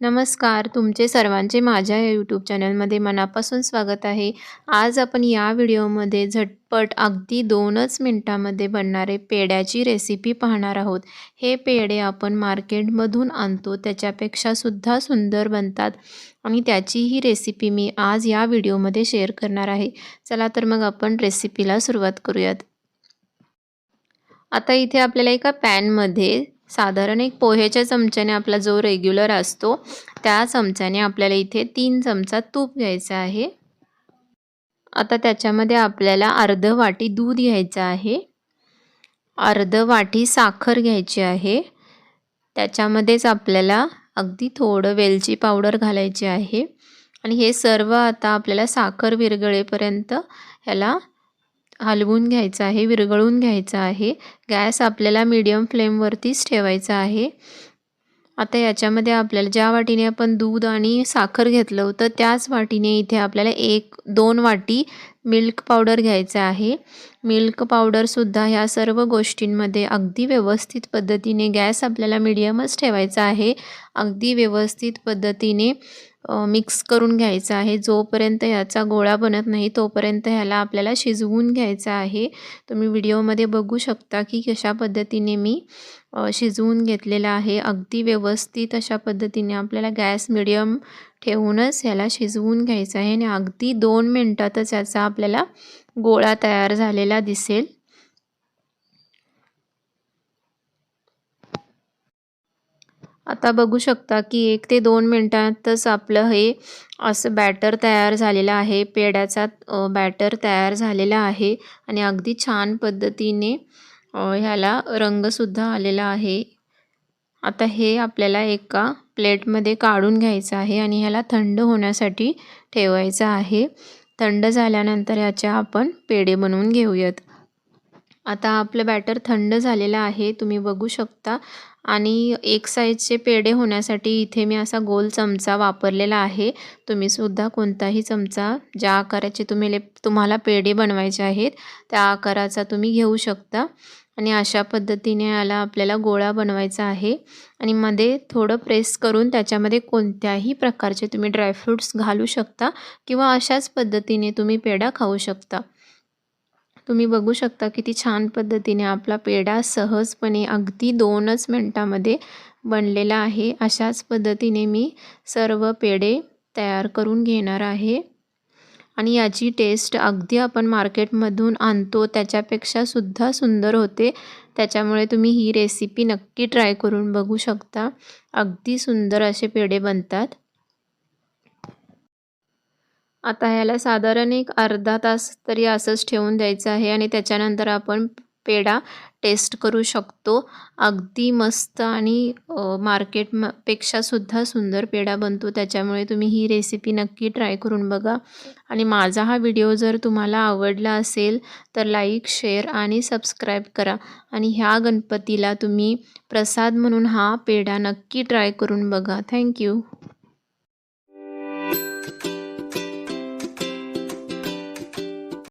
नमस्कार तुमचे सर्वांचे माझ्या या यूट्यूब चॅनलमध्ये मनापासून स्वागत आहे. आज आपण या व्हिडिओमध्ये झटपट अगदी दोनच मिनटामध्ये बनणारे पेड्याची रेसिपी पाहणार आहोत. हे पेढे आपण मार्केटमधून आणतो त्याच्यापेक्षा सुद्धा सुंदर बनतात आणि त्याची ही रेसिपी मी आज या व्हिडिओमध्ये शेअर करणार आहे. चला तर मग आपण रेसिपीला सुरुवात करूयात. आता इथे आपल्याला एका पॅनमध्ये साधारण एक पोहेच्या चमच्याने आपला जो रेग्युलर असतो त्या चमच्याने आपल्याला इथे तीन चमचा तूप घ्यायचा आहे. आता त्याच्यामध्ये आपल्याला अर्ध वाटी दूध घ्यायचं आहे. अर्ध वाटी साखर घ्यायची आहे. त्याच्यामध्येच आपल्याला अगदी थोडं वेलची पावडर घालायची आहे. आणि हे सर्व आता आपल्याला साखर विरगळेपर्यंत ह्याला हलवून घ्यायचं आहे विरघळून घ्यायचं आहे. गॅस आपल्याला मीडियम फ्लेमवरतीच ठेवायचा आहे. आता याच्यामध्ये आपल्याला ज्या वाटीने आपण दूध आणि साखर घेतलं होतं त्याच वाटीने इथे आपल्याला एक दोन वाटी मिल्क पावडर घ्यायचं आहे. मिल्क पावडरसुद्धा ह्या सर्व गोष्टींमध्ये अगदी व्यवस्थित पद्धतीने गॅस आपल्याला मीडियमच ठेवायचा आहे. अगदी व्यवस्थित पद्धतीने मिक्स करून घ्यायचा आहे. जोपर्यंत ह्याचा गोळा बनत नाही तोपर्यंत ह्याला आपल्याला शिजवून घ्यायचा आहे. तुम्ही व्हिडिओमध्ये बघू शकता की कशा पद्धतीने मी शिजवून घेतलेला आहे. अगदी व्यवस्थित अशा पद्धतीने आपल्याला गॅस मिडियम ठेवूनच ह्याला शिजवून घ्यायचं आहे आणि अगदी दोन मिनटातच याचा आपल्याला गोळा तयार झालेला दिसेल. आता बघू शकता की एक ते दोन मिनटातच आपलं हे असं बॅटर तयार झालेलं आहे. पेड्याचा बॅटर तयार झालेला आहे आणि अगदी छान पद्धतीने ह्याला रंगसुद्धा आलेला आहे. आता हे आपल्याला एका प्लेटमध्ये काढून घ्यायचं आहे आणि ह्याला थंड होण्यासाठी ठेवायचं आहे. थंड झाल्यानंतर ह्याच्या आपण पेढे बनवून घेऊयात. आता आपलं बॅटर थंड झालेलं आहे तुम्ही बघू शकता. आणि एक साईजचे पेढे होण्यासाठी इथे मी असा गोल चमचा वापरलेला आहे. तुम्हीसुद्धा कोणताही चमचा ज्या आकाराचे तुम्ही तुम्हाला पेढे बनवायचे आहेत त्या आकाराचा तुम्ही घेऊ शकता. आणि अशा पद्धतीने याला आपल्याला गोळा बनवायचा आहे. आणि मध्ये थोडं प्रेस करून त्याच्यामध्ये कोणत्याही प्रकारचे तुम्ही ड्रायफ्रूट्स घालू शकता किंवा अशाच पद्धतीने तुम्ही पेढा खाऊ शकता. तुम्ही बघू शकता किती छान पद्धतीने आपला पेढा सहजपणे अगदी दोनच मिनटामध्ये बनलेला आहे. अशाच पद्धतीने मी सर्व पेढे तयार करून घेणार आहे. आणि याची टेस्ट अगदी आपण मार्केटमधून आणतो त्याच्यापेक्षा सुद्धा सुंदर होते. त्याच्यामुळे तुम्ही ही रेसिपी नक्की ट्राय करून बघू शकता. अगदी सुंदर असे पेढे बनतात. आता ह्याला साधारण एक अर्धा तास तरी असंच ठेवून द्यायचं आहे आणि त्याच्यानंतर आपण पेढा टेस्ट करू शकतो. अगदी मस्त आणि मार्केट सुद्धा सुंदर पेढा बनतो. त्याच्यामुळे तुम्ही ही रेसिपी नक्की ट्राय करून बघा. आणि माझा हा व्हिडिओ जर तुम्हाला आवडला असेल तर लाईक शेअर आणि सबस्क्राईब करा. आणि ह्या गणपतीला तुम्ही प्रसाद म्हणून हा पेढा नक्की ट्राय करून बघा. थँक्यू.